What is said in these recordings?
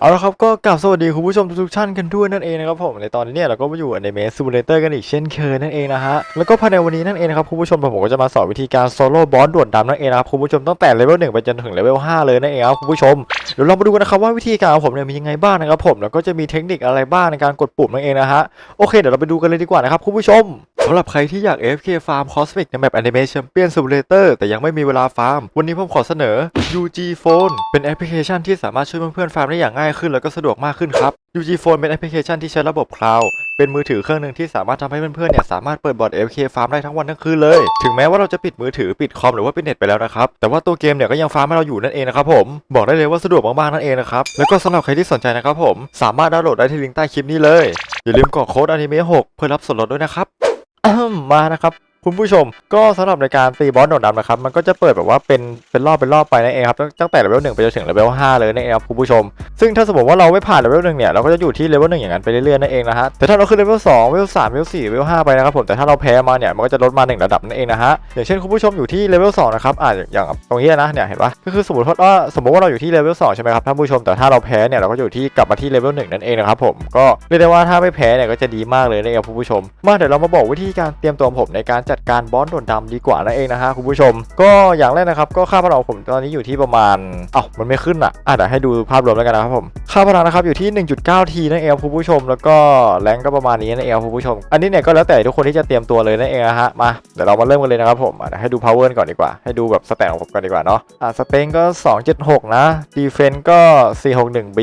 เอาละครับก็กลับสวัสดีคุณผู้ชมทุกท่านกันด้วยนั่นเองนะครับผมในตอนนี้เนี่ยเราก็มาอยู่ในเมสซูเลเตอร์กันอีกเช่นเคยนั่นเองนะฮะแล้วก็ภายในวันนี้นั่นเองนะครับคุณผู้ชมผมก็จะมาสอนวิธีการโซโล่บอสด่วนดำนั่นเองนะครับคุณผู้ชมตั้งแต่เลเวลหนึ่งไปจนถึงเลเวลห้าเลยนั่นเองครับคุณผู้ชมเดี๋ยวเรามาดูกันนะครับว่าวิธีการของผมเนี่ยมียังไงบ้างนะครับผมแล้วก็จะมีเทคนิคอะไรบ้างในการกดปุ่มนั่นเองนะฮะโอเคเดี๋ยวเราไปดูกันเลยดีกว่านะครับคุณผู้ชม สำหรับใครที่อยาก AFK Farm Cosmic ในแมป Animation Champion Simulator แต่ยังไม่มีเวลาฟาร์ม วันนี้ผมขอเสนอ UG Phone เป็นแอปพลิเคชันที่สามารถช่วยเพื่อนๆฟาร์มได้อย่างง่ายขึ้น แล้วก็สะดวกมากขึ้นครับ UG Phone เป็นแอปพลิเคชันที่ใช้ระบบคลาวด์เป็นมือถือเครื่องหนึ่งที่สามารถทำให้เพื่อนๆเนี่ยสามารถเปิดบอร์ด AFK Farm ได้ทั้งวันทั้งคืนเลย ถึงแม้ว่าเราจะปิดมือถือปิดคอมหรือว่าปิดเน็ตไปแล้วนะครับ แต่ว่าตัวเกมเนี่ยก็ยังฟาร์มให้เราอยู่นั่นเองนะครับผม บอกได้เลยว่าสะดวกมากๆนั่นเองนะครับ แล้วก็สำหรับใครที่สนใจนะครับผม สามารถดาวน์โหลดได้ที่ลิงก์ใต้คลิปนี้เลย อย่าลืมกรอกโค้ดอนิเมะ6เพื่อรับส่วนลดด้วยนะครับ มานะครับ คุณผู้ชมก็สำหรับในการตีบอสโดดดำนะครับมันก็จะเปิดแบบว่าเป็นเป็นรอบเป็นรอบไปนั่นเองครับตั้งแต่เลเวลหนึ่งไปจนถึงเลเวลห้าเลยนั่นเองครับคุณผู้ชม ซึ่งถ้าสมมติว่าเราไม่ผ่านเลเวลหนึ่งเนี่ยเราก็จะอยู่ที่เลเวลหนึ่งอย่างนั้นไปเรื่อยๆนั่นเองนะฮะแต่ถ้าเราขึ้นเลเวลสองเลเวลสามเลเวลสี่เลเวลห้าไปนะครับผมแต่ถ้าเราแพ้มาเนี่ยมันก็จะลดมาหนึ่งระดับนั่นเองนะฮะอย่างเช่นคุณผู้ชมอยู่ที่เลเวลสองนะครับอ่าอย่างตรงนี้นะเนี่ยเห็นปะก็คือสมมติว่าสมมติว่าเราอยู่ที่เลเวลสองใช่ไหมครับท่านผู้ชมแต่ถ้าเราแพ้เนี่ยเราก็อยู่ที่กลับมาที่เลเวลหนึ่งนั่นเองนะครับผมก็เรียกได้ว่าถ้าไม่แพ้เนี่ยก็จะดีมากเลยนะครับคุณผู้ชม มาเดี๋ยวเรามาบอกวิธีการเตรียมตัวผมในการจัดการบอสโดนดำดีกว่านั่นเองนะฮะคุณผู้ชม ก็อย่างแรกนะครับก็ค่าพลังของผมตอนนี้อยู่ที่ประมาณเอ้ามันไม่ขึ้นอะอะเดี๋ยวให้ดูภาพรวมแล้วกันนะครับผมค่าพลังนะครับอยู่ที่ 1.9 ทีนั่นเองคุณผู้ชม แล้วก็แรงก็ประมาณนี้นั่นเองคุณผู้ชม อันนี้เนี่ยก็แล้วแต่ทุกคนที่จะเตรียมตัวเลยนั่นเองนะฮะมาเดี๋ยวเรามาเริ่มกันเลยนะครับผมอะเดี๋ยวให้ดู power ก่อนดีกว่า ให้ดูแบบสแตทของผมก่อนดีกว่าเนาะอะสเตนก็ 276 นะ defense ก็ 461b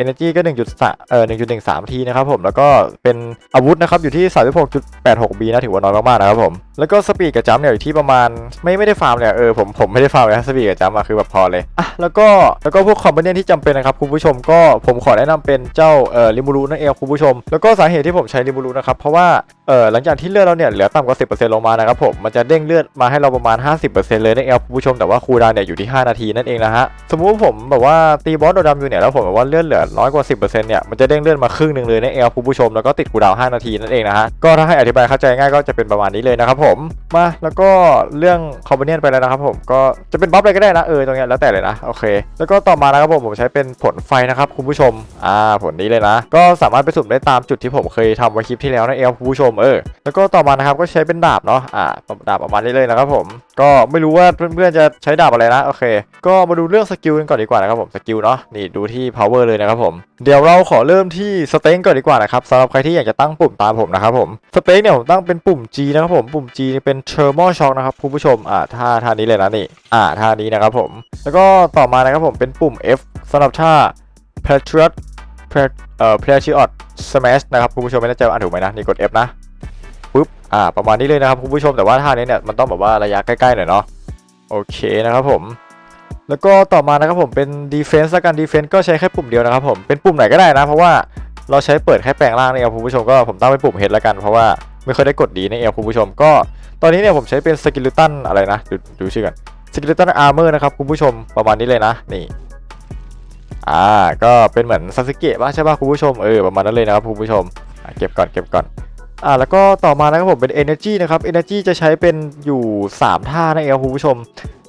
energy ก็1.3เอ่อ1.13 ทีนะครับผมแล้วก็เป็นอาวุธนะครับอยู่ที่ 36.86b นะถือว่าน้อยมากๆนะครับผมแล้วก็สปีดกับจัมเนี่ยอยู่ที่ประมาณไม่ไม่ได้ฟาร์มเนี่ยเออผมผมไม่ได้ฟาร์มเลยสปีดกับจัมอะคือแบบพอเลยอะแล้วก็แล้วก็พวกคอมเพเนนที่จำเป็นนะครับคุณผู้ชมก็ผมขอแนะนำเป็นเจ้าเอ่อริมูรูนั่นเองคุณผู้ชม แล้วก็สาเหตุที่ผมใช้ริมูรูนะครับเพราะว่า เออหลังจากที่เลือดเราเนี่ยเหลือต่ำกว่า 10%ลงมานะครับผมมันจะเด้งเลือดมาให้เราประมาณ 50%เลยนั่นเองคุณผู้ชมแต่ว่าคูลดาวน์เนี่ยอยู่ที่ 5 นาทีนั่นเองนะฮะสมมุติผมแบบว่าตีบอสโดดำอยู่เนี่ยแล้วผมแบบว่าเลือดเหลือน้อยกว่า 10%เนี่ยมันจะเด้งเลือดมาครึ่งหนึ่งเลยนั่นเองคุณผู้ชมแล้วก็ติดคูลดาว 5 นาทีนั่นเองนะฮะก็ถ้าให้อธิบายเข้าใจง่ายก็จะเป็นประมาณนี้เลยนะครับผมมาแล้วก็เรื่องคอมโพเนนต์ไปแล้วนะครับผมก็จะเป็นบัฟอะไรก็ได้นะเออตรงเนี้ยแล้วแต่เลยนะโอเค แล้วก็ต่อมานะครับผมผมใช้เป็นผลไฟนะครับคุณผู้ชมอ่าผลนี้เลยนะ ก็สามารถไปสุ่มได้ตามจุดที่ผมเคยทำไว้คลิปที่แล้วนั่นเองครับคุณผู้ชมเออแล้วก็ต่อมานะครับก็ใช้เป็นดาบเนาะอ่าดาบประมาณนี้เลยนะครับผมก็ไม่รู้ว่าเพื่อนๆจะใช้ดาบอะไรนะโอเค ก็มาดูเรื่องสกิลกันก่อนดีกว่านะครับผมสกิลเนาะนี่ดูที่ power เลยนะครับผมเดี๋ยวเราขอเริ่มที่สเต็งก่อนดีกว่านะครับสำหรับใครที่อยากจะตั้งปุ่มตามผมนะครับผมสเต็งเนี่ยผมตั้งเป็นปุ่ม G นะครับผมปุ่ม G เป็น thermal shock นะครับคุณผู้ชมอ่าท่าท่านี้เลยนะนี่อ่าท่านี้นะครับผมแล้วก็ต่อมานะครับผมเป็นปุ่ม F สำหรับท่า patriot เอ่อ Patriot Smash นะครับคุณผู้ชมไม่แน่ใจว่าอ่านถูกไหมนะนี่กด F นะ ปุ๊บอ่าประมาณนี้เลยนะครับคุณผู้ชมแต่ว่าท่านี้เนี่ยมันต้องแบบว่าระยะใกล้ๆหน่อยเนาะโอเคนะครับผม แล้วก็ต่อมานะครับผมเป็น defense ละกัน defense ก็ใช้แค่ปุ่มเดียวนะครับผมเป็นปุ่มไหนก็ได้นะ เพราะว่าเราใช้เปิดแค่แปลงร่างนี่เองคุณผู้ชมก็ผมตั้งเป็นปุ่ม head ละกันเพราะว่าไม่เคยได้กดดีนี่เองคุณผู้ชมก็ตอนนี้เนี่ยผมใช้เป็น skeleton อะไรนะดูดูชื่อกันสกิลตันอาร์เมอร์นะครับคุณผู้ชมประมาณนี้เลยนะนี่อ่าก็เป็นเหมือนซาสึเกะป่ะใช่ป่ะคุณผู้ชมเออประมาณนั้นเลยนะครับคุณผู้ชมเก็บก่อนเก็บก่อน อ่าแล้วก็ต่อมานะครับผมเป็น Energy นะครับ Energy จะใช้เป็นอยู่ 3 ท่านั่นเองครับคุณผู้ชม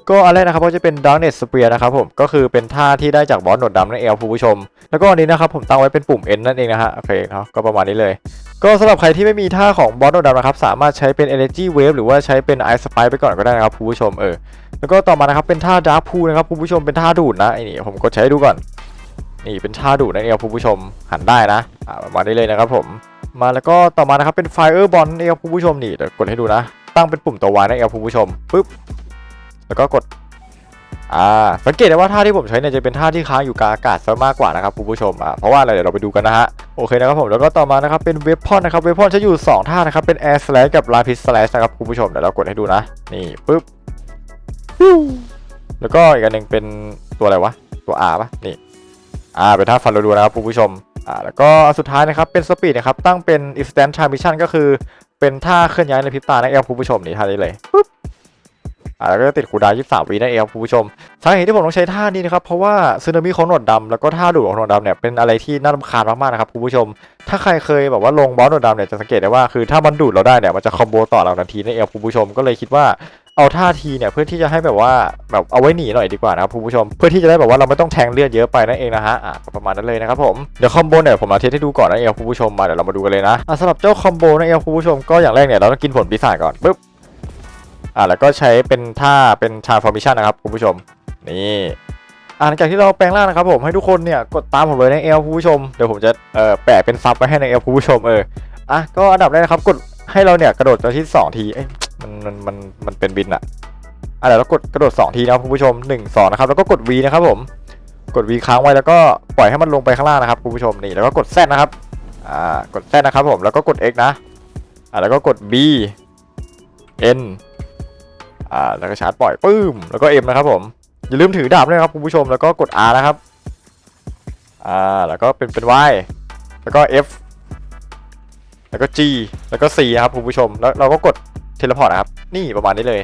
ก็อันแรกนะครับก็จะเป็น Darkness Spear นะครับผมก็คือเป็นท่าที่ได้จากบอสหนวดดำนั่นเองครับคุณผู้ชม แล้วก็อันนี้นะครับผมตั้งไว้เป็นปุ่ม N นั่นเองนะฮะโอเคเนาะก็ประมาณนี้เลย ก็สำหรับใครที่ไม่มีท่าของบอสหนวดดำนะครับสามารถใช้เป็น Energy Wave หรือว่าใช้เป็น Ice Spike ไปก่อนก็ได้นะครับคุณผู้ชมเออแล้วก็ต่อมานะครับเป็นท่าดาร์ p พูนะครับคุณผู้ชมเป็นท่าดูดนะไอ้นี่ผมกดใช้ดูก่อนนี่เป็นท่าดูดนั่นเองครับคุณผู้ชมหันได้นะอ่ามาได้เลยนะครับผม มาแล้วก็ต่อมานะครับเป็น Fire Ball นั่นเองครับคุณผู้ชมนี่เดี๋ยวกดให้ดูนะ ตั้งเป็นปุ่มตัววายนั่นเองครับคุณผู้ชมปึ๊บแล้วก็กดอ่าสังเกตได้ว่าท่าที่ผมใช้เนี่ยจะเป็นท่าที่ค้างอยู่กลางอากาศซะมากกว่านะครับคุณผู้ชมอ่าเพราะว่าอะไรเดี๋ยวเราไปดูกันนะฮะโอเคนะครับผมแล้วก็ต่อมานะครับเป็นเวพอนนะครับเวพอนใช้อยู่สองท่านะครับเป็น Air Slash กับ Rapid Slash นะครับคุณผู้ชมเดี๋ยวเรากดให้ดูนะนี่ปึ๊บแล้วก็อีกอันหนึ่งเป็นตัวอะไรวะตัว R ปะนี่อ่าเป็นท่าฟันรัวๆนะครับคุณผู้ชม อ่าแล้วก็สุดท้ายนะครับเป็นสปีดนะครับตั้งเป็น instant transmission ก็คือเป็นท่าเคลื่อนย้ายในพริบตานั่นเองครับคุณผู้ชมนี่ท่านี้เลยปุ๊บอ่าแล้วก็ติดคูดาว23วินั่นเองครับคุณผู้ชมสาเหตุที่ผมต้องใช้ท่านี้นะครับเพราะว่าซึนามิของหนวดดำแล้วก็ท่าดูดของหนวดดำเนี่ยเป็นอะไรที่น่ารำคาญมากๆนะครับคุณผู้ชม ถ้าใครเคยแบบว่าลงบอสหนวดดำเนี่ยจะสังเกตได้ว่าคือถ้ามันดูดเราได้เนี่ยมันจะคอมโบต่อเราทันทีนั่นเองครับคุณผู้ชมก็เลยคิดว่า เอาท่าทีเนี่ยเพื่อที่จะให้แบบว่าแบบเอาไว้หนีหน่อยดีกว่านะครับคุณผู้ชม เพื่อที่จะได้แบบว่าเราไม่ต้องแทงเลือดเยอะไปนั่นเองนะฮะอะประมาณนั้นเลยนะครับผมเดี๋ยวคอมโบเนี่ยผมมาเทสให้ดูก่อนนะเองคุณผู้ชมมาเดี๋ยวเรามาดูกันเลยนะอะสำหรับเจ้าคอมโบนะเองคุณผู้ชมก็อย่างแรกเนี่ยเราต้องกินผลปีศาจก่อนปึ๊บอะแล้วก็ใช้เป็นท่าเป็นชาฟอร์มิชันนะครับคุณผู้ชมนี่อะหลังจากที่เราแปลงร่างนะครับผมให้ทุกคนเนี่ยกดตามผมเลยนะเอลคุณผู้ชมเดี๋ยวผมจะเอ่อแปะเป็นซับไว้ให้ในเอลคุณผู้ชมเอออะก็อันดับแรกนะครับกดให้เราเนี่ยกระโดดไปที่สองทีเอ้ย มันมันมันมันเป็นบินอะอะเดี๋ยวเรากดกระโดด2ทีนะครับคุณผู้ชม1 2นะครับแล้วก็กด V นะครับผมกด V ค้างไว้แล้วก็ปล่อยให้มันลงไปข้างล่างนะครับคุณผู้ชมนี่แล้วก็กด Z นะครับอ่ากด Z นะครับผมแล้วก็กด X นะอ่าแล้วก็กด B N อ่าแล้วก็ชาร์จปล่อยปื้มแล้วก็ M นะครับผมอย่าลืมถือดาบด้วยนะครับคุณผู้ชมแล้วก็กด R นะครับอ่าแล้วก็เป็นเป็น Y แล้วก็ F แล้วก็ G แล้วก็ C นะครับคุณผู้ชมแล้วเราก็กด เทเลพอร์ตนะครับนี่ประมาณนี้เลย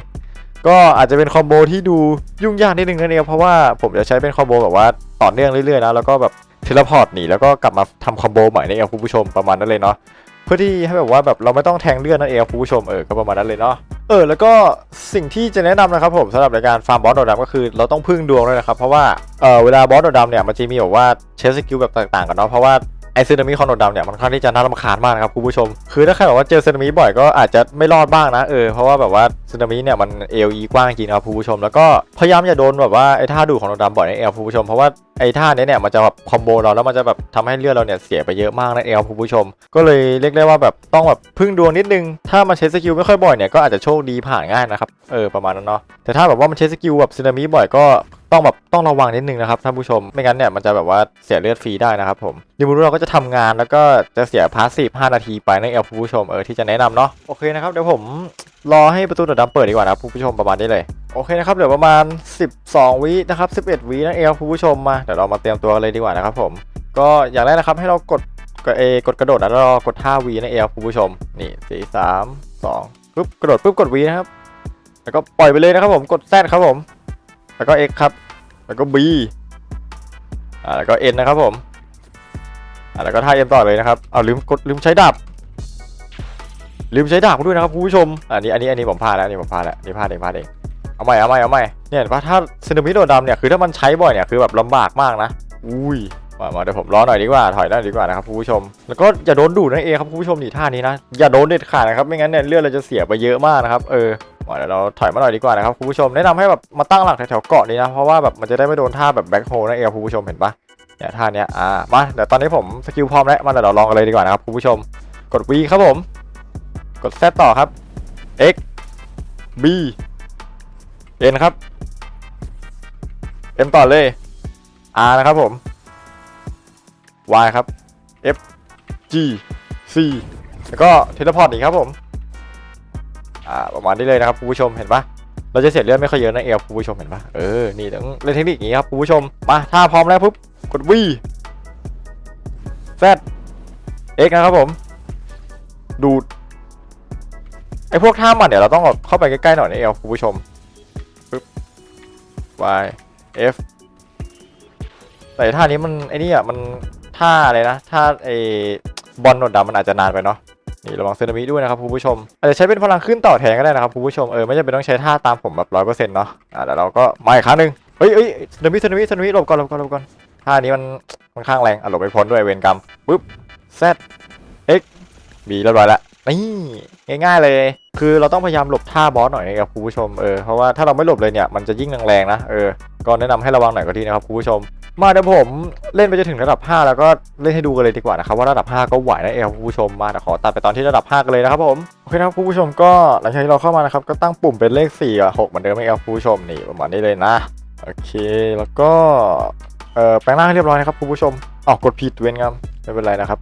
ก็อาจจะเป็นคอมโบที่ดูยุ่งยากนิดนึงนะเนี่ยเพราะว่าผมจะใช้เป็นคอมโบแบบว่าต่อเนื่องเรื่อยๆนะแล้วก็แบบเทเลพอร์ตหนีแล้วก็กลับมาทำคอมโบใหม่นี่เองคุณผู้ชมประมาณนั้นเลยเนาะเพื่อที่ให้แบบว่าแบบเราไม่ต้องแทงเลือดนั่นเองคุณผู้ชมเออก็ประมาณนั้นเลยเนาะเออแล้วก็สิ่งที่จะแนะนำนะครับผมสำหรับในการฟาร์มบอสโดดดำก็คือ เราต้องพึ่งดวงด้วยนะครับเพราะว่าเออเวลาบอสโดดดำเนี่ยมันจะมีแบบว่าเชสสกิลแบบต่างๆกันเนาะเพราะว่า ไอซึนามิคอนโดดดำเนี่ยมันค่อนข้างที่จะน่ารำคาญมากนะครับคุณผู้ชม คือถ้าใครแบบว่าเจอซึนามิบ่อยก็อาจจะไม่รอดบ้างนะเออเพราะว่าแบบว่าซึนามิเนี่ยมันเอลีกว้างจริงนะครับคุณผู้ชม แล้วก็พยายามอย่าโดนแบบว่าไอท่าดูของโดดดำบ่อยในเอลคุณผู้ชมเพราะว่าไอท่าเนี้ยเนี่ยมันจะแบบคอมโบเราแล้วมันจะแบบทำให้เลือดเราเนี่ยเสียไปเยอะมากนะเอลคุณผู้ชม ก็เลยเรียกได้ว่าแบบต้องแบบพึ่งดวงนิดนึง ถ้ามันใช้สกิลไม่ค่อยบ่อยเนี่ยก็อาจจะโชคดีผ่านง่ายนะครับเออประมาณนั้นเนาะแต่ถ้าแบบว่ามันใช้สกิลแบบซึนามิบ่อยก็ต้องแบบต้องระวังนิดนึงนะครับท่านผู้ชมไม่งั้นเนี่ยมันจะแบบว่าเสียเลือดฟรีได้นะครับผมดิมูรุเราก็จะทำงานแล้วก็จะเสียพาสซีฟ5นาทีไปนั่นเองผู้ชมเออที่จะแนะนำเนาะโอเคนะครับเดี๋ยวผมรอให้ประตูดดำเปิดดีกว่านะครับผู้ชมประมาณนี้เลยโอเคนะครับเดี๋ยวประมาณ 12 วินะครับ 11 วินั่นเองครับผู้ชมมาเดี๋ยวเรามาเตรียมตัวเลยดีกว่านะครับผมก็อย่างแรกนะครับให้เรากดกดเอกดกระโดดแล้วเรากดท่า V นั่นเองครับผู้ชมนี่สี่สามสองปุ๊บกระโดดปุ๊บกด V นะครับแล้วก็ปล่อยไปเลยนะครับผมกด Z ครับผม แล้วก็ X ครับ แล้วก็ B อ่าแล้วก็ N นะครับผมอ่าแล้วก็ท่า M ต่อเลยนะครับเอาลืมกดลืมใช้ดาบลืมใช้ดาบด้วยนะครับคุณผู้ชมอันนี้อันนี้อันนี้ผมพลาดแล้วอันนี้ผมพลาดแล้วนี่พลาดเองพลาดเองเอาใหม่เอาใหม่เอาใหม่เนี่ยเห็นปะถ้าซึนามิโดดำเนี่ยคือถ้ามันใช้บ่อยเนี่ยคือแบบลำบากมากนะอุ้ยมามาเดี๋ยวผมรอหน่อยดีกว่าถอยหน่อยดีกว่านะครับคุณผู้ชม แล้วก็อย่าโดนดูดนั่นเองครับคุณผู้ชมนี่ท่านี้นะอย่าโดนเด็ดขาดนะครับไม่งั้นเนี่ยเลือดเราจะเสียไปเยอะมากนะครับเออ เดี๋ยวเราถอยมาหน่อยดีกว่านะครับคุณผู้ชมแนะนำให้แบบมาตั้งหลักแถวๆเกาะนี้นะเพราะว่าแบบมันจะได้ไม่โดนท่าแบบแบ็คโฮนั่นเองคุณผู้ชมเห็นปะเนี่ยท่าเนี้ยอ่ามาเดี๋ยวตอนนี้ผมสกิลพร้อมแล้วมาเดี๋ยวเราลองกันเลยดีกว่านะครับคุณผู้ชม กด V ครับผม กด Z ต่อครับ X B N ครับ M ต่อเลย R นะครับผม Y ครับ F G C แล้วก็เทเลพอร์ตอีกครับผม อ่าประมาณนี้เลยนะครับคุณผู้ชมเห็นปะเราจะเสียเลือดไม่ค่อยเยอะนะเอลคุณผู้ชมเห็นปะเออนี่ต้องเล่นเทคนิคอย่างนี้ครับคุณผู้ชมมาถ้าพร้อมแล้วปุ๊บกด V Z X นะครับผม ดูดไอพวกท่ามันเดี๋ยวเราต้องเข้าไปใกล้ๆหน่อยนะเอลคุณผู้ชมปุ๊บ Y F แต่ท่านี้มันไอ้นี่อะมันท่าอะไรนะท่าไอบอลหนวดดำมันอาจจะนานไปเนาะ นี่ระวังซึนามิด้วยนะครับคุณผู้ชม อาจจะใช้เป็นพลังขึ้นต่อแทนก็ได้นะครับคุณผู้ชม เออไม่จำเป็นต้องใช้ท่าตามผมแบบร้อยเปอร์เซ็นต์เนาะ อ่าแต่เราก็มาอีกครั้งหนึ่งเฮ้ยเฮ้ยซึนามิซึนามิซึนามิหลบก่อนหลบก่อนหลบก่อน ท่านี้มันค่อนข้างแรงอะหลบไปพ้นด้วยเวรกรรมปุ๊บ Z X B เรียบร้อยละนี่ง่ายๆเลย คือเราต้องพยายามหลบท่าบอสหน่อยนะครับคุณผู้ชม เออ เพราะว่าถ้าเราไม่หลบเลยเนี่ย มันจะยิ่งแรงๆนะ เออ ก็แนะนำให้ระวังหน่อยก็ดีนะครับคุณผู้ชม มาเดี๋ยวผมเล่นไปจนถึงระดับ 5 แล้วก็เล่นให้ดูกันเลยดีกว่านะครับว่าระดับ 5 ก็ไหวนะเองคุณผู้ชมมาแต่ขอตัดไปตอนที่ระดับ 5 กันเลยนะครับผมโอเคนะครับคุณผู้ชมก็หลังจากที่เราเข้ามานะครับก็ตั้งปุ่มเป็นเลข4กับ6เหมือนเดิมให้ครับคุณผู้ชมนี่ประมาณนี้เลยนะโอเคแล้วก็เอ่อแปลงร่างให้เรียบร้อยนะครับคุณผู้ชมอ๋อกดผิดเว้นครับไม่เป็นไรนะครับ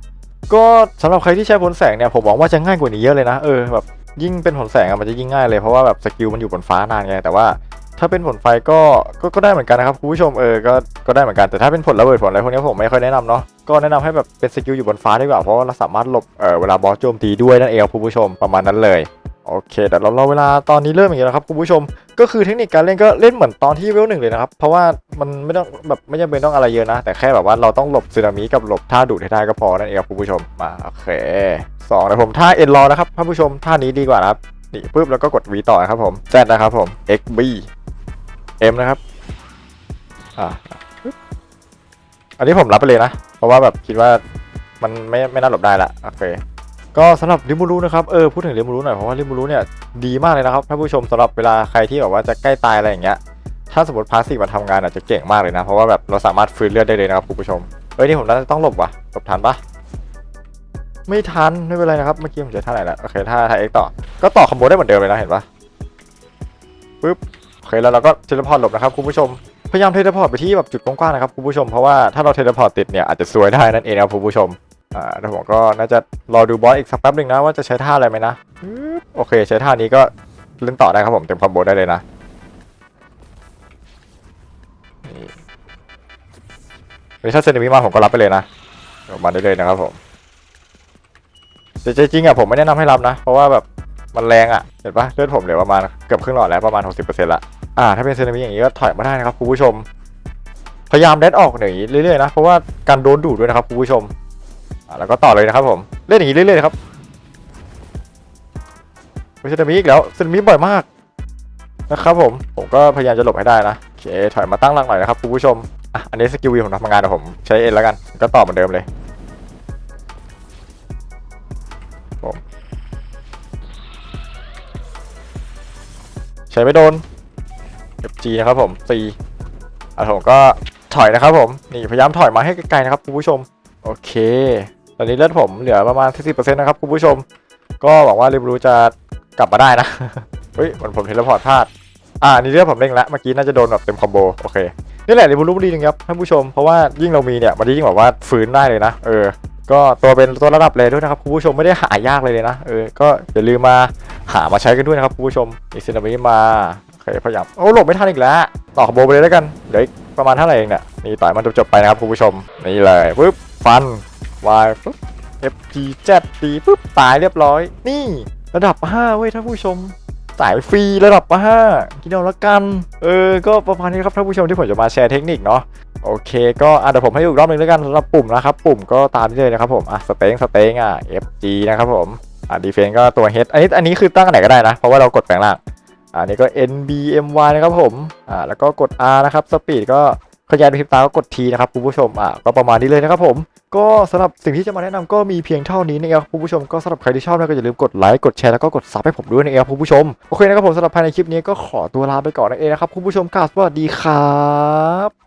ก็สำหรับใครที่ใช้ผลแสงเนี่ยผมหวังว่าจะง่ายกว่านี้เยอะเลยนะเออแบบยิ่งเป็นผลแสงอะมันจะยิ่งง่ายเลยเพราะว่าแบบสกิลมันอยู่บนฟ้านานไงแต่ว่า ถ้าเป็นผลไฟก็ก็ก็ได้เหมือนกันนะครับคุณผู้ชมเออก็ก็ได้เหมือนกันแต่ถ้าเป็นผลระเบิดผลอะไรพวกนี้ผมไม่ค่อยแนะนำเนาะก็แนะนำให้แบบเป็นสกิลอยู่บนฟ้าดีกว่าเพราะว่าเราสามารถหลบเออเวลาบอสโจมตีด้วยนั่นเองคุณผู้ชมประมาณนั้นเลยโอเคแต่เราเราเวลาตอนนี้เริ่มอย่างนี้แล้วครับคุณผู้ชม ก็คือเทคนิคการเล่นก็เล่นเหมือนตอนที่เวลหนึ่งเลยนะครับ เพราะว่ามันไม่ต้องแบบไม่จำเป็นต้องอะไรเยอะนะ แต่แค่แบบว่าเราต้องหลบสึนามิกับหลบท่าดูดให้ได้ก็พอนั่นเองครับคุณผู้ชมมาโอเคสองเดี๋ยวผมท่าเอ็นรอนะครับท่านผู้ชมท่านี้ดีกว่านะครับนี่ปุ๊บแล้วก็กด V ต่อนะครับผม Z นะครับผม X B M นะครับ อ่าอันนี้ผมรับไปเลยนะ เพราะว่าแบบคิดว่ามันไม่ไม่น่าหลบได้ละโอเคก็สำหรับริมูรุนะครับเออพูดถึงริมูรุหน่อยเพราะว่าริมูรุเนี่ยดีมากเลยนะครับท่านผู้ชมสำหรับเวลาใครที่แบบว่าจะใกล้ตายอะไรอย่างเงี้ยถ้าสมมติพาสซีฟมาทำงานอาจจะเก่งมากเลยนะ เพราะว่าแบบเราสามารถฟื้นเลือดได้เลยนะครับคุณผู้ชมเฮ้ยนี่ผมน่าจะต้องหลบว่ะหลบทันปะไม่ทันไม่เป็นไรนะครับเมื่อกี้ผมใช้ท่าไหนแล้วโอเคท่าท่าเอ็กต่อก็ต่อคอมโบได้เหมือนเดิมเลยนะเห็นปะปึ๊บ แล้วเราก็เทเลพอร์ตหลบนะครับคุณผู้ชมพยายามเทเลพอร์ตไปที่แบบจุดกว้างๆนะครับคุณผู้ชมเพราะว่าถ้าเราเทเลพอร์ตติดเนี่ยอาจจะซวยได้นั่นเองครับคุณผู้ชมอ่าแล้วผมก็น่าจะรอดูบอสอีกสักแป๊บหนึ่งนะว่าจะใช้ท่าอะไรไหมนะโอเค ใช้ท่านี้ก็เล่นต่อได้ครับผมเต็มคอมโบได้เลยนะนี่ถ้าเซนิมิมาผมก็รับไปเลยนะมาได้เลยนะครับผมแต่จริงๆอะผมไม่แนะนำให้รับนะ เพราะว่าแบบมันแรงอะเห็นปะเลือดผมเหลือประมาณเกือบครึ่งหลอดแล้วประมาณ 60%ละ อ่าถ้าเป็นเซนามิอย่างนี้ก็ถอยมาได้นะครับคุณผู้ชม พยายามเดดออกหนีเรื่อยๆนะเพราะว่าการโดนดูดด้วยนะครับคุณผู้ชมอะแล้วก็ต่อเลยนะครับผมเล่นอย่างนี้เรื่อยๆครับไม่ใช่ซึนามิอีกแล้วเซนามิบ่อยมากนะครับผมผมก็พยายามจะหลบให้ได้นะโอเคถอยมาตั้งหลักหน่อยนะครับคุณผู้ชมอะอันนี้สกิลวีผมทำงานนะผมใช้เอ็นแล้วกันก็ต่อเหมือนเดิมเลยผมใช้ไม่โดน FG นะครับผม C อะผมก็ถอยนะครับผมนี่พยายามถอยมาให้ไกลๆนะครับคุณผู้ชมโอเค ตอนนี้เลือดผมเหลือประมาณ40%นะครับคุณผู้ชม ก็หวังว่าริบรูจะกลับมาได้นะเฮ้ยเหมือนผมเทเลพอร์ตพลาดอ่านี่เลือดผมเร่งล้วเมื่อกี้น่าจะโดนแบบเต็มคอมโบโอเคนี่แหละริบรูดีจริงครับท่านผู้ชมเพราะว่ายิ่งเรามีเนี่ยมันยิ่งแบบว่าฟื้นได้เลยนะเออก็ตัวเป็นตัวระดับเลยด้วยนะครับคุณผู้ชมไม่ได้หายากเลยเลยนะเออก็อย่าลืมมาหามาใช้กันด้วยนะครับคุณผู้ชมอีกซินามิมา เคพยายามโอ้หลบไม่ทันอีกแล้วต่อคอมโบไปเลยแล้วกันเดี๋ยวอีกประมาณเท่าไหร่เองเนี่ยนี่ต่อยมันจบๆไปนะครับคุณผู้ชมนี่เลยปึ๊บฟันวายปุ๊บ FG 7ดีปุ๊บตายเรียบร้อย นี่ระดับ5เว้ยท่านผู้ชมสายฟรีระดับ5กินเอาละกัน เออ ก็ประมาณนี้ครับท่านผู้ชมที่ผมจะมาแชร์เทคนิคเนาะโอเค ก็อะเดี๋ยวผมให้ดูอีกรอบหนึงแล้วกันสำหรับปุ่มนะครับปุ่มก็ตามนี้เลยนะครับผมอะสเต็งสเต็งอะ FG นะครับผมอะดีเฟนก็ตัว H อันนี้อันนี้คือตั้งอันไหนก็ได้นะ เพราะว่าเรากดแปลงล่าง อันนี้ก็ NBMY นะครับผมอ่าแล้วก็กด R นะครับสปีดก็ขยายด้วยพริบตาก็กด T นะครับคุณผู้ชมอ่าก็ประมาณนี้เลยนะครับผมก็สำหรับสิ่งที่จะมาแนะนำก็มีเพียงเท่านี้นะครับคุณผู้ชมก็สำหรับใครที่ชอบนะก็อย่าลืมกดไลค์กดแชร์แล้วก็กดซับให้ผมด้วยนะครับคุณผู้ชมโอเคนะครับผมสำหรับภายในคลิปนี้ก็ขอตัวลาไปก่อนนั่นเองนะครับคุณผู้ชมกราวสวัสดีครับ